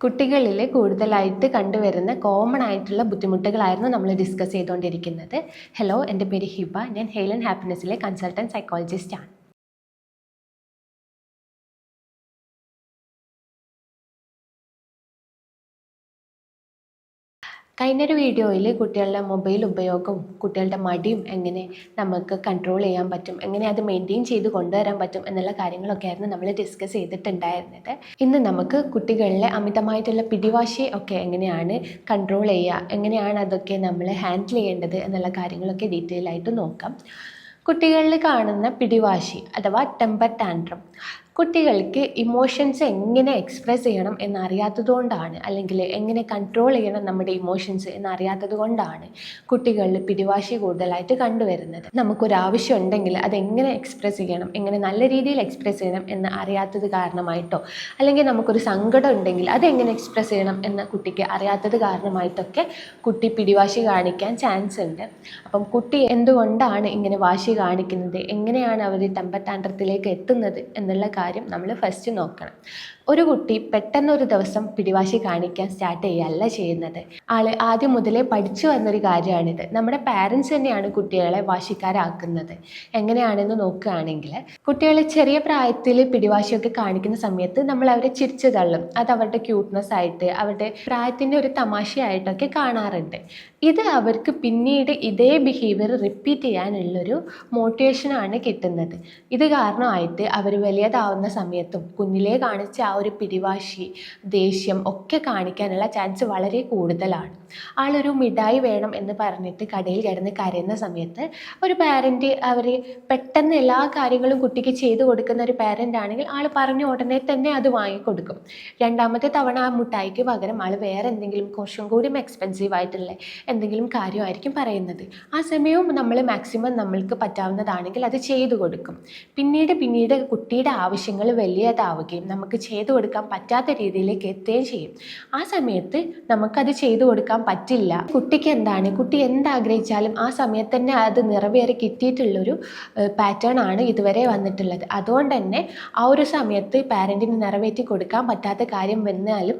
കുട്ടികളിൽ കൂടുതലായിട്ട് കണ്ടുവരുന്ന കോമൺ ആയിട്ടുള്ള ബുദ്ധിമുട്ടുകളായിരുന്നു നമ്മൾ ഡിസ്കസ് ചെയ്തുകൊണ്ടിരിക്കുന്നത് ഹലോ എന്റെ പേര് ഹിബ. ഞാൻ ഹെയിൽ ആൻഡ് ഹാപ്പിനെസ്സിലെ കൺസൾട്ടന്റ് സൈക്കോളജിസ്റ്റ് കഴിഞ്ഞൊരു വീഡിയോയിൽ കുട്ടികളുടെ മൊബൈൽ ഉപയോഗവും കുട്ടികളുടെ മടിയും എങ്ങനെ നമുക്ക് കൺട്രോൾ ചെയ്യാൻ പറ്റും എങ്ങനെ അത് മെയിന്റെയിൻ ചെയ്ത് കൊണ്ടുവരാൻ പറ്റും എന്നുള്ള കാര്യങ്ങളൊക്കെ ആയിരുന്നു നമ്മൾ ഡിസ്കസ് ചെയ്തിട്ടുണ്ടായിരുന്നത്. ഇന്ന് നമുക്ക് കുട്ടികളിലെ അമിതമായിട്ടുള്ള പിടിവാശി ഒക്കെ എങ്ങനെയാണ് കൺട്രോൾ ചെയ്യുക എങ്ങനെയാണ് അതൊക്കെ നമ്മൾ ഹാൻഡിൽ ചെയ്യേണ്ടത് എന്നുള്ള കാര്യങ്ങളൊക്കെ ഡീറ്റെയിൽ ആയിട്ട് നോക്കാം. കുട്ടികളിൽ കാണുന്ന പിടിവാശി അഥവാ ടെമ്പർ ടാൻട്രം കുട്ടികൾക്ക് ഇമോഷൻസ് എങ്ങനെ എക്സ്പ്രസ് ചെയ്യണം എന്നറിയാത്തത് കൊണ്ടാണ് അല്ലെങ്കിൽ എങ്ങനെ കൺട്രോൾ ചെയ്യണം നമ്മുടെ ഇമോഷൻസ് എന്നറിയാത്തത് കൊണ്ടാണ് കുട്ടികളിൽ പിടിവാശി കൂടുതലായിട്ട് കണ്ടുവരുന്നത്. നമുക്കൊരാവശ്യം ഉണ്ടെങ്കിൽ അത് എങ്ങനെ എക്സ്പ്രസ് ചെയ്യണം എങ്ങനെ നല്ല രീതിയിൽ എക്സ്പ്രസ് ചെയ്യണം എന്ന് അറിയാത്തത് കാരണമായിട്ടോ അല്ലെങ്കിൽ നമുക്കൊരു സങ്കടം ഉണ്ടെങ്കിൽ അത് എങ്ങനെ എക്സ്പ്രസ് ചെയ്യണം എന്ന് കുട്ടിക്ക് അറിയാത്തത് കാരണമായിട്ടൊക്കെ കുട്ടി പിടിവാശി കാണിക്കാൻ ചാൻസ് ഉണ്ട്. അപ്പം കുട്ടി എന്തുകൊണ്ടാണ് ഇങ്ങനെ വാശി കാണിക്കുന്നത് എങ്ങനെയാണ് അവർ ടെമ്പർ ടാൻഡ്രത്തിലേക്ക് എത്തുന്നത് എന്നുള്ള കാര്യം നമ്മൾ ഫസ്റ്റ് നോക്കണം. ഒരു കുട്ടി പെട്ടെന്നൊരു ദിവസം പിടിവാശി കാണിക്കാൻ സ്റ്റാർട്ട് ചെയ്യുകയല്ല ചെയ്യുന്നത്. ആൾ ആദ്യം മുതലേ പഠിച്ചു വന്നൊരു കാര്യമാണിത്. നമ്മുടെ പാരൻസ് തന്നെയാണ് കുട്ടികളെ വാശിക്കാരാക്കുന്നത്. എങ്ങനെയാണെന്ന് നോക്കുകയാണെങ്കിൽ കുട്ടികളെ ചെറിയ പ്രായത്തിൽ പിടിവാശിയൊക്കെ കാണിക്കുന്ന സമയത്ത് നമ്മൾ അവരെ ചിരിച്ചു തള്ളും. അത് അവരുടെ ക്യൂട്ട്നെസ് ആയിട്ട് അവരുടെ പ്രായത്തിന്റെ ഒരു തമാശയായിട്ടൊക്കെ കാണാറുണ്ട്. ഇത് അവർക്ക് പിന്നീട് ഇതേ ബിഹേവിയർ റിപ്പീറ്റ് ചെയ്യാനുള്ളൊരു മോട്ടിവേഷനാണ് കിട്ടുന്നത്. ഇത് കാരണമായിട്ട് അവർ വലിയതാവുന്ന സമയത്തും കുഞ്ഞിലേ കാണിച്ച ആ ഒരു പിടിവാശി ദേഷ്യം ഒക്കെ കാണിക്കാനുള്ള ചാൻസ് വളരെ കൂടുതലാണ്. ആളൊരു മിഠായി വേണം എന്ന് പറഞ്ഞിട്ട് കടയിൽ കിടന്ന് കരയുന്ന സമയത്ത് ഒരു പാരന്റ് അവർ പെട്ടെന്ന് എല്ലാ കാര്യങ്ങളും കുട്ടിക്ക് ചെയ്തു കൊടുക്കുന്ന ഒരു പാരന്റ് ആണെങ്കിൽ ആൾ പറഞ്ഞ ഉടനെ തന്നെ അത് വാങ്ങിക്കൊടുക്കും. രണ്ടാമത്തെ തവണ ആ മിഠായിക്ക് പകരം ആൾ വേറെ എന്തെങ്കിലും കുറച്ചും കൂടി എക്സ്പെൻസീവ് ആയിട്ടുള്ള എന്തെങ്കിലും കാര്യമായിരിക്കും പറയുന്നത്. ആ സമയവും നമ്മൾ മാക്സിമം നമ്മൾക്ക് പറ്റാവുന്നതാണെങ്കിൽ അത് ചെയ്തു കൊടുക്കും. പിന്നീട് പിന്നീട് കുട്ടിയുടെ ആവശ്യങ്ങൾ വലിയതാവുകയും നമുക്ക് ചെയ്തു കൊടുക്കാൻ പറ്റാത്ത രീതിയിലേക്ക് എത്തുകയും ചെയ്യും. ആ സമയത്ത് നമുക്കത് ചെയ്തു കൊടുക്കാൻ പറ്റില്ല. കുട്ടിക്ക് എന്താണ്? കുട്ടി എന്താഗ്രഹിച്ചാലും ആ സമയത്ത് തന്നെ അത് നിറവേറി കിട്ടിയിട്ടുള്ളൊരു പാറ്റേൺ ആണ് ഇതുവരെ വന്നിട്ടുള്ളത്. അതുകൊണ്ട് തന്നെ ആ ഒരു സമയത്ത് പാരന്റിന് നിറവേറ്റി കൊടുക്കാൻ പറ്റാത്ത കാര്യം വന്നാലും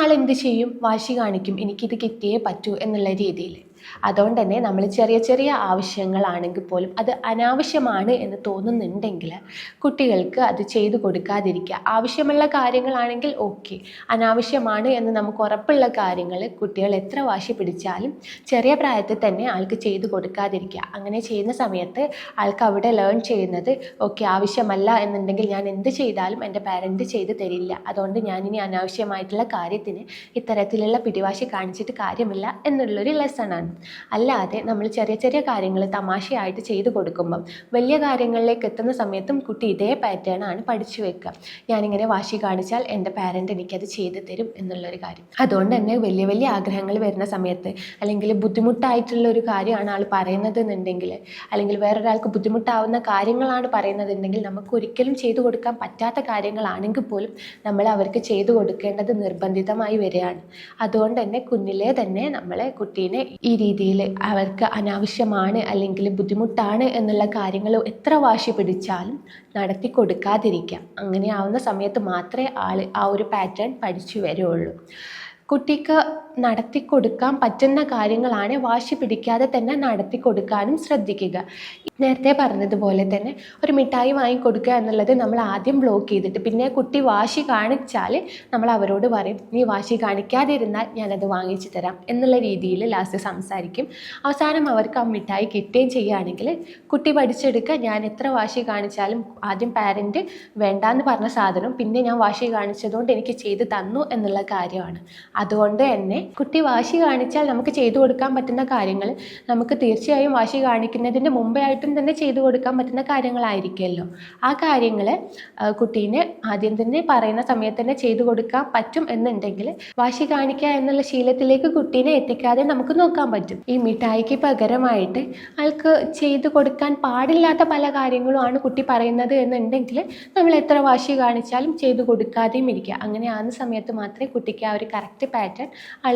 ആളെന്ത് ചെയ്യും? വാശി കാണിക്കും. എനിക്കിത് കിട്ടിയേ പറ്റൂ എന്നുള്ള രീതിയിൽ. അതുകൊണ്ട് തന്നെ നമ്മൾ ചെറിയ ചെറിയ ആവശ്യങ്ങളാണെങ്കിൽ പോലും അത് അനാവശ്യമാണ് എന്ന് തോന്നുന്നുണ്ടെങ്കിൽ കുട്ടികൾക്ക് അത് ചെയ്തു കൊടുക്കാതിരിക്കുക. ആവശ്യമുള്ള കാര്യങ്ങളാണെങ്കിൽ ഓക്കെ അനാവശ്യമാണ് എന്ന് നമുക്ക് ഉറപ്പുള്ള കാര്യങ്ങൾ കുട്ടികൾ എത്ര വാശി പിടിച്ചാലും ചെറിയ പ്രായത്തിൽ തന്നെ ആൾക്ക് ചെയ്തു കൊടുക്കാതിരിക്കുക. അങ്ങനെ ചെയ്യുന്ന സമയത്ത് ആൾക്ക് അവിടെ ലേൺ ചെയ്യുന്നത് ഓക്കെ ആവശ്യമല്ല എന്നുണ്ടെങ്കിൽ ഞാൻ എന്ത് ചെയ്താലും എന്റെ പാരന്റ് ചെയ്ത് തരില്ല. അതുകൊണ്ട് ഞാനിനി അനാവശ്യമായിട്ടുള്ള കാര്യത്തിന് ഇത്തരത്തിലുള്ള പിടിവാശി കാണിച്ചിട്ട് കാര്യമില്ല എന്നുള്ളൊരു ലെസണാണ് അല്ലാതെ നമ്മൾ ചെറിയ ചെറിയ കാര്യങ്ങൾ തമാശയായിട്ട് ചെയ്തു കൊടുക്കുമ്പം വലിയ കാര്യങ്ങളിലേക്ക് എത്തുന്ന സമയത്തും കുട്ടി ഇതേ പാറ്റേൺ ആണ് പഠിച്ചു വെക്കുക. ഞാനിങ്ങനെ വാശി കാണിച്ചാൽ എന്റെ പാരന്റ് എനിക്കത് ചെയ്തു തരും എന്നുള്ളൊരു കാര്യം. അതുകൊണ്ട് തന്നെ വലിയ വലിയ ആഗ്രഹങ്ങൾ വരുന്ന സമയത്ത് അല്ലെങ്കിൽ ബുദ്ധിമുട്ടായിട്ടുള്ള ഒരു കാര്യമാണ് ആൾ പറയുന്നത് എന്നുണ്ടെങ്കിൽ അല്ലെങ്കിൽ വേറൊരാൾക്ക് ബുദ്ധിമുട്ടാവുന്ന കാര്യങ്ങളാണ് പറയുന്നതെന്നുണ്ടെങ്കിൽ നമുക്ക് ഒരിക്കലും ചെയ്തു കൊടുക്കാൻ പറ്റാത്ത കാര്യങ്ങളാണെങ്കിൽ പോലും നമ്മൾ അവർക്ക് ചെയ്തു കൊടുക്കേണ്ടത് നിർബന്ധിതമായി വരികയാണ്. അതുകൊണ്ട് തന്നെ കുഞ്ഞിലേ തന്നെ നമ്മളെ കുട്ടീനെ ഈ രീതിയിൽ അവർക്ക് അനാവശ്യമാണ് അല്ലെങ്കിൽ ബുദ്ധിമുട്ടാണ് എന്നുള്ള കാര്യങ്ങൾ എത്ര വാശി പിടിച്ചാലും നടത്തി കൊടുക്കാതിരിക്കുക. അങ്ങനെ ആവുന്ന സമയത്ത് മാത്രമേ ആൾ ആ ഒരു പാറ്റേൺ പഠിച്ചു വരുള്ളൂ. കുട്ടിക്ക് നടത്തി കൊടുക്കാൻ പറ്റുന്ന കാര്യങ്ങളാണ് വാശി പിടിക്കാതെ തന്നെ നടത്തി കൊടുക്കാനും ശ്രദ്ധിക്കുക. നേരത്തെ പറഞ്ഞതുപോലെ തന്നെ ഒരു മിഠായി വാങ്ങിക്കൊടുക്കുക എന്നുള്ളത് നമ്മൾ ആദ്യം ബ്ലോക്ക് ചെയ്തിട്ട് പിന്നെ കുട്ടി വാശി കാണിച്ചാൽ നമ്മൾ അവരോട് പറയും നീ വാശി കാണിക്കാതെ കാണിക്കാതിരുന്നാൽ ഞാനത് വാങ്ങിച്ചു തരാം എന്നുള്ള രീതിയിൽ ലാസ്റ്റ് സംസാരിക്കും. അവസാനം അവർക്ക് ആ മിഠായി കിട്ടുകയും ചെയ്യുകയാണെങ്കിൽ കുട്ടി പഠിച്ചെടുക്കുക ഞാൻ എത്ര വാശി കാണിച്ചാലും ആദ്യം പാരന്റ് വേണ്ടാന്ന് പറഞ്ഞ സാധനം പിന്നെ ഞാൻ വാശി കാണിച്ചതുകൊണ്ട് എനിക്ക് ചെയ്ത് തന്നു എന്നുള്ള കാര്യമാണ്. അതുകൊണ്ട് തന്നെ കുട്ടി വാശി കാണിച്ചാൽ നമുക്ക് ചെയ്തു കൊടുക്കാൻ പറ്റുന്ന കാര്യങ്ങൾ നമുക്ക് തീർച്ചയായും വാശി കാണിക്കുന്നതിന്റെ മുമ്പേ ആയിട്ടും തന്നെ ചെയ്തു കൊടുക്കാൻ പറ്റുന്ന കാര്യങ്ങളായിരിക്കുമല്ലോ. ആ കാര്യങ്ങൾ കുട്ടീനെ ആദ്യം തന്നെ പറയുന്ന സമയത്ത് തന്നെ ചെയ്തു കൊടുക്കാൻ പറ്റും എന്നുണ്ടെങ്കിൽ വാശി കാണിക്കുക എന്നുള്ള ശീലത്തിലേക്ക് കുട്ടീനെ എത്തിക്കാതെ നമുക്ക് നോക്കാൻ പറ്റും. ഈ മിഠായിക്ക് പകരമായിട്ട് ആൾക്ക് ചെയ്തു കൊടുക്കാൻ പാടില്ലാത്ത പല കാര്യങ്ങളുമാണ് കുട്ടി പറയുന്നത് എന്നുണ്ടെങ്കിൽ നമ്മൾ എത്ര വാശി കാണിച്ചാലും ചെയ്തു കൊടുക്കാതെയും ഇരിക്കുക. അങ്ങനെ ആകുന്ന സമയത്ത് മാത്രമേ കുട്ടിക്ക് ആ ഒരു കറക്റ്റ് പാറ്റേൺ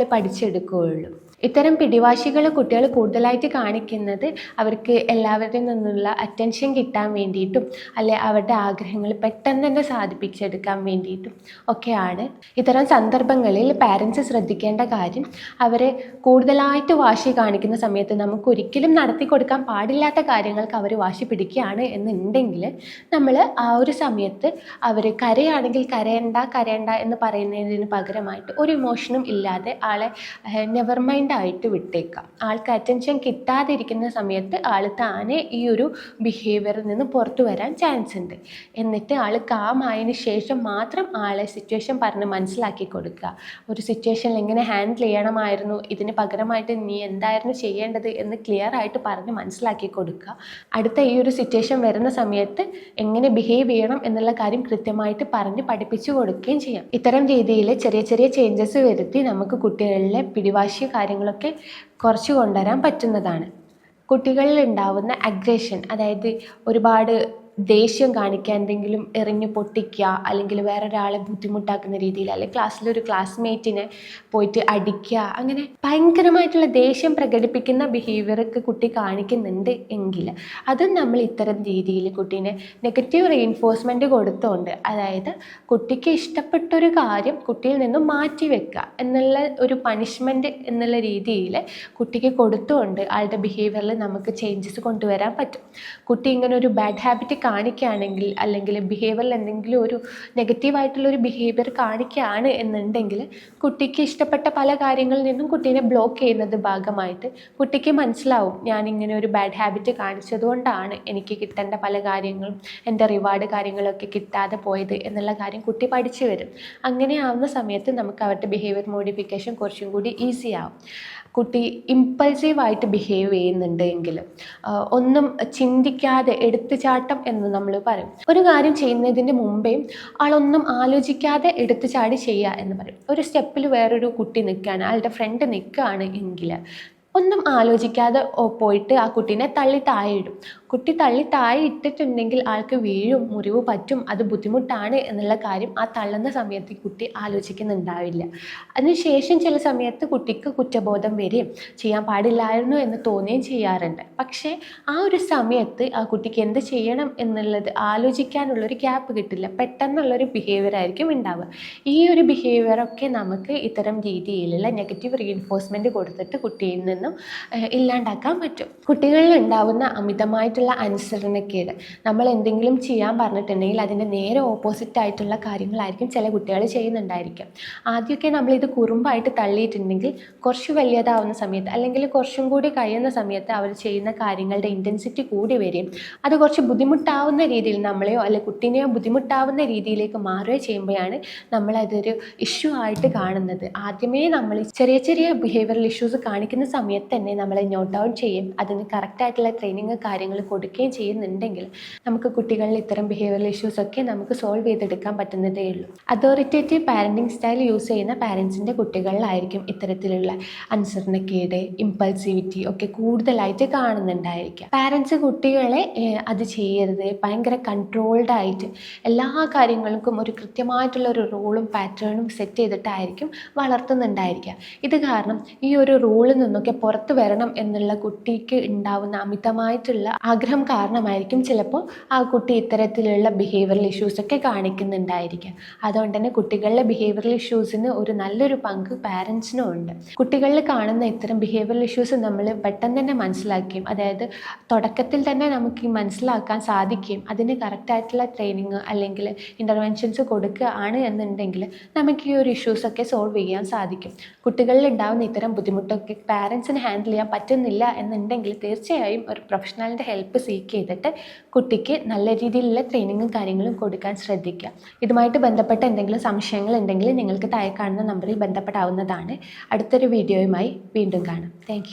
പഠിച്ചെടുക്കുകയുള്ളൂ. ഇത്തരം പിടിവാശികൾ കുട്ടികൾ കൂടുതലായിട്ട് കാണിക്കുന്നത് അവർക്ക് എല്ലാവരിൽ നിന്നുള്ള അറ്റൻഷൻ കിട്ടാൻ വേണ്ടിയിട്ടും അല്ലെ അവരുടെ ആഗ്രഹങ്ങൾ പെട്ടെന്ന് തന്നെ സാധിപ്പിച്ചെടുക്കാൻ വേണ്ടിയിട്ടും ഒക്കെയാണ്. ഇത്തരം സന്ദർഭങ്ങളിൽ പാരൻസ് ശ്രദ്ധിക്കേണ്ട കാര്യം അവരെ കൂടുതലായിട്ട് വാശി കാണിക്കുന്ന സമയത്ത് നമുക്ക് ഒരിക്കലും നടത്തി കൊടുക്കാൻ പാടില്ലാത്ത കാര്യങ്ങൾക്ക് അവർ വാശി പിടിക്കുകയാണ് എന്നുണ്ടെങ്കിൽ നമ്മൾ ആ ഒരു സമയത്ത് അവർ കരയാണെങ്കിൽ കരയണ്ട കരയണ്ട എന്ന് പറയുന്നതിന് പകരമായിട്ട് ഒരു ഇമോഷനും ഇല്ലാതെ ആളെ നെവർ മൈൻഡ് ആയിട്ട് വിട്ടേക്കാം. ആൾക്ക് അറ്റൻഷൻ കിട്ടാതിരിക്കുന്ന സമയത്ത് ആൾ താനെ ഈ ഒരു ബിഹേവിയറിൽ നിന്ന് പുറത്തു വരാൻ ചാൻസ് ഉണ്ട്. എന്നിട്ട് ആൾ കാമായതിനു ശേഷം മാത്രം ആളെ സിറ്റുവേഷൻ പറഞ്ഞ് മനസ്സിലാക്കി കൊടുക്കുക. ഒരു സിറ്റുവേഷനിൽ എങ്ങനെ ഹാൻഡിൽ ചെയ്യണമായിരുന്നു? ഇതിന് പകരമായിട്ട് നീ എന്തായിരുന്നു ചെയ്യേണ്ടത് എന്ന് ക്ലിയർ ആയിട്ട് പറഞ്ഞ് മനസ്സിലാക്കി കൊടുക്കുക. അടുത്ത ഈ ഒരു സിറ്റുവേഷൻ വരുന്ന സമയത്ത് എങ്ങനെ ബിഹേവ് ചെയ്യണം എന്നുള്ള കാര്യം കൃത്യമായിട്ട് പറഞ്ഞ് പഠിപ്പിച്ചു കൊടുക്കുകയും ചെയ്യാം. ഇത്തരം രീതിയിൽ ചെറിയ ചെറിയ ചേഞ്ചസ് വരുത്തി നമുക്ക് കുട്ടികളിലെ പിടിവാശി കാര്യങ്ങളൊക്കെ കുറച്ച് കൊണ്ടുവരാൻ പറ്റുന്നതാണ്. കുട്ടികളിൽ ഉണ്ടാവുന്ന അഗ്രഷൻ അതായത് ഒരുപാട് ദേഷ്യം കാണിക്കുക എന്തെങ്കിലും എറിഞ്ഞ് പൊട്ടിക്കുക അല്ലെങ്കിൽ വേറെ ഒരാളെ ബുദ്ധിമുട്ടാക്കുന്ന രീതിയിൽ അല്ലെങ്കിൽ ക്ലാസ്സിലൊരു ക്ലാസ്മേറ്റിനെ പോയിട്ട് അടിക്കുക അങ്ങനെ ഭയങ്കരമായിട്ടുള്ള ദേഷ്യം പ്രകടിപ്പിക്കുന്ന ബിഹേവിയറൊക്കെ കുട്ടി കാണിക്കുന്നുണ്ട് എങ്കിൽ അത് നമ്മൾ ഇത്തരം രീതിയിൽ കുട്ടീനെ നെഗറ്റീവ് റീഇൻഫോഴ്സ്മെന്റ് കൊടുത്തുകൊണ്ട് അതായത് കുട്ടിക്ക് ഇഷ്ടപ്പെട്ടൊരു കാര്യം കുട്ടിയിൽ നിന്നും മാറ്റി വെക്കുക എന്നുള്ള ഒരു പണിഷ്മെന്റ് എന്നുള്ള രീതിയിൽ കുട്ടിക്ക് കൊടുത്തുകൊണ്ട് ആളുടെ ബിഹേവിയറിൽ നമുക്ക് ചേഞ്ചസ് കൊണ്ടുവരാൻ പറ്റും. കുട്ടി ഇങ്ങനെ ഒരു ബാഡ് ഹാബിറ്റ് കാണിക്കുകയാണെങ്കിൽ അല്ലെങ്കിൽ ബിഹേവിയറിൽ എന്തെങ്കിലും ഒരു നെഗറ്റീവായിട്ടുള്ള ഒരു ബിഹേവിയർ കാണിക്കുകയാണ് എന്നുണ്ടെങ്കിൽ കുട്ടിക്ക് ഇഷ്ടപ്പെട്ട പല കാര്യങ്ങളിൽ നിന്നും കുട്ടീനെ ബ്ലോക്ക് ചെയ്യുന്നത് ഭാഗമായിട്ട് കുട്ടിക്ക് മനസ്സിലാവും ഞാൻ ഇങ്ങനെ ഒരു ബാഡ് ഹാബിറ്റ് കാണിച്ചതുകൊണ്ടാണ് എനിക്ക് കിട്ടേണ്ട പല കാര്യങ്ങളും എന്റെ റിവാർഡ് കാര്യങ്ങളൊക്കെ കിട്ടാതെ പോയത് എന്നുള്ള കാര്യം കുട്ടി പഠിച്ചു വരും. അങ്ങനെ ആവുന്ന സമയത്ത് നമുക്ക് അവരുടെ ബിഹേവിയർ മോഡിഫിക്കേഷൻ കുറച്ചും കൂടി ഈസി ആവും. കുട്ടി ഇമ്പൾസീവായിട്ട് ബിഹേവ് ചെയ്യുന്നുണ്ട് എങ്കിൽ ഒന്നും ചിന്തിക്കാതെ എടുത്തുചാട്ടം എന്ന് നമ്മൾ പറയും. ഒരു കാര്യം ചെയ്യുന്നതിന് മുമ്പേ ആളൊന്നും ആലോചിക്കാതെ എടുത്തുചാടി ചെയ്യുക എന്ന് പറയും. ഒരു സ്റ്റെപ്പിൽ വേറൊരു കുട്ടി നിൽക്കുകയാണ് ആളുടെ ഫ്രണ്ട് നിൽക്കുകയാണ് എങ്കിൽ ഒന്നും ആലോചിക്കാതെ പോയിട്ട് ആ കുട്ടീനെ തള്ളി താഴെ ഇടും കുട്ടി തള്ളി താഴെ ഇട്ടിട്ടുണ്ടെങ്കിൽ ആൾക്ക് വീഴും മുറിവ് പറ്റും അത് ബുദ്ധിമുട്ടാണ് എന്നുള്ള കാര്യം ആ തള്ളുന്ന സമയത്ത് കുട്ടി ആലോചിക്കുന്നുണ്ടാവില്ല. അതിനുശേഷം ചില സമയത്ത് കുട്ടിക്ക് കുറ്റബോധം വരികയും ചെയ്യാൻ പാടില്ലായിരുന്നു എന്ന് തോന്നുകയും ചെയ്യാറുണ്ട്. പക്ഷേ ആ ഒരു സമയത്ത് ആ കുട്ടിക്ക് എന്ത് ചെയ്യണം എന്നുള്ളത് ആലോചിക്കാനുള്ളൊരു ഗ്യാപ്പ് കിട്ടില്ല. പെട്ടെന്നുള്ളൊരു ബിഹേവിയർ ആയിരിക്കും ഉണ്ടാവുക. ഈ ഒരു ബിഹേവിയറൊക്കെ നമുക്ക് ഇത്തരം രീതിയിലുള്ള നെഗറ്റീവ് റീഇൻഫോഴ്സ്മെന്റ് കൊടുത്തിട്ട് കുട്ടിയിൽ നിന്നും ഏഹ്, ഇല്ലാണ്ടാക്കാൻ പറ്റും. കുട്ടികളിൽ ഉണ്ടാവുന്ന അമിതമായിട്ടുള്ള അനുസരണക്കേട് നമ്മൾ എന്തെങ്കിലും ചെയ്യാൻ പറഞ്ഞിട്ടുണ്ടെങ്കിൽ അതിന്റെ നേരെ ഓപ്പോസിറ്റ് ആയിട്ടുള്ള കാര്യങ്ങളായിരിക്കും ചില കുട്ടികൾ ചെയ്യുന്നുണ്ടായിരിക്കും. ആദ്യമൊക്കെ നമ്മളിത് കുറുമ്പായിട്ട് തള്ളിയിട്ടുണ്ടെങ്കിൽ കുറച്ച് വലിയതാവുന്ന സമയത്ത് അല്ലെങ്കിൽ കുറച്ചും കൂടി കഴിയുന്ന സമയത്ത് അവർ ചെയ്യുന്ന കാര്യങ്ങളുടെ ഇന്റൻസിറ്റി കൂടി വരികയും അത് കുറച്ച് ബുദ്ധിമുട്ടാവുന്ന രീതിയിൽ നമ്മളെയോ അല്ലെ കുട്ടീനെയോ ബുദ്ധിമുട്ടാവുന്ന രീതിയിലേക്ക് മാറുകയോ ചെയ്യുമ്പോഴാണ് നമ്മളതൊരു ഇഷ്യൂ ആയിട്ട് കാണുന്നത്. ആദ്യമേ നമ്മൾ ചെറിയ ചെറിയ ബിഹേവിയറൽ ഇഷ്യൂസ് കാണിക്കുന്ന സമയത്ത് തന്നെ നമ്മളെ നോട്ട് ഔട്ട് ചെയ്യും. അതിന് കറക്റ്റായിട്ടുള്ള ട്രെയിനിങ് കാര്യങ്ങൾ കൊടുക്കുകയും ചെയ്യുന്നുണ്ടെങ്കിൽ നമുക്ക് കുട്ടികളിൽ ഇത്തരം ബിഹേവിയറൽ ഇഷ്യൂസ് ഒക്കെ നമുക്ക് സോൾവ് ചെയ്തെടുക്കാൻ പറ്റുന്നതേ ഉള്ളൂ. അതോറിറ്റേറ്റീവ് പാരന്റിങ് സ്റ്റൈൽ യൂസ് ചെയ്യുന്ന പാരൻസിന്റെ കുട്ടികളിലായിരിക്കും ഇത്തരത്തിലുള്ള അനുസരണക്കേട് ഇമ്പൾസിവിറ്റി ഒക്കെ കൂടുതലായിട്ട് കാണുന്നുണ്ടായിരിക്കുക. പാരൻസ് കുട്ടികളെ അത് ചെയ്യരുത്. ഭയങ്കര കൺട്രോൾഡ് ആയിട്ട് എല്ലാ കാര്യങ്ങൾക്കും ഒരു കൃത്യമായിട്ടുള്ള ഒരു റൂളും പാറ്റേണും സെറ്റ് ചെയ്തിട്ടായിരിക്കും വളർത്തുന്നുണ്ടായിരിക്കുക. ഇത് കാരണം ഈ ഒരു റൂളിൽ നിന്നൊക്കെ പുറത്തു വരണം എന്നുള്ള കുട്ടിക്ക് ഉണ്ടാവുന്ന അമിതമായിട്ടുള്ള ആഗ്രഹം കാരണമായിരിക്കും ചിലപ്പോൾ ആ കുട്ടി ഇത്തരത്തിലുള്ള ബിഹേവിയറൽ ഇഷ്യൂസൊക്കെ കാണിക്കുന്നുണ്ടായിരിക്കുക അതുകൊണ്ട് തന്നെ കുട്ടികളിലെ ബിഹേവിയറൽ ഇഷ്യൂസിന് ഒരു നല്ലൊരു പങ്ക് പാരൻസിനും ഉണ്ട്. കുട്ടികളിൽ കാണുന്ന ഇത്തരം ബിഹേവിയറൽ ഇഷ്യൂസ് നമ്മൾ പെട്ടെന്ന് തന്നെ മനസ്സിലാക്കുകയും അതായത് തുടക്കത്തിൽ തന്നെ നമുക്ക് മനസ്സിലാക്കാൻ സാധിക്കുകയും അതിന് കറക്റ്റായിട്ടുള്ള ട്രെയിനിങ് അല്ലെങ്കിൽ ഇന്റർവെൻഷൻസ് കൊടുക്കുക ആണ് എന്നുണ്ടെങ്കിൽ നമുക്ക് ഈ ഒരു ഇഷ്യൂസൊക്കെ സോൾവ് ചെയ്യാൻ സാധിക്കും. കുട്ടികളിൽ ഉണ്ടാകുന്ന ഇത്തരം ബുദ്ധിമുട്ടൊക്കെ പാരൻസിന് ഹാൻഡിൽ ചെയ്യാൻ പറ്റുന്നില്ല എന്നുണ്ടെങ്കിൽ തീർച്ചയായും ഒരു പ്രൊഫഷണലിന്റെ ഹെൽപ്പ് സീക്ക് ചെയ്തിട്ട് കുട്ടിക്ക് നല്ല രീതിയിലുള്ള ട്രെയിനിങ്ങും കാര്യങ്ങളും കൊടുക്കാൻ ശ്രദ്ധിക്കുക. ഇതുമായിട്ട് ബന്ധപ്പെട്ട എന്തെങ്കിലും സംശയങ്ങൾ ഉണ്ടെങ്കിൽ നിങ്ങൾക്ക് താഴെ കാണുന്ന നമ്പറിൽ ബന്ധപ്പെടാവുന്നതാണ്. അടുത്തൊരു വീഡിയോയുമായി വീണ്ടും കാണാം. താങ്ക്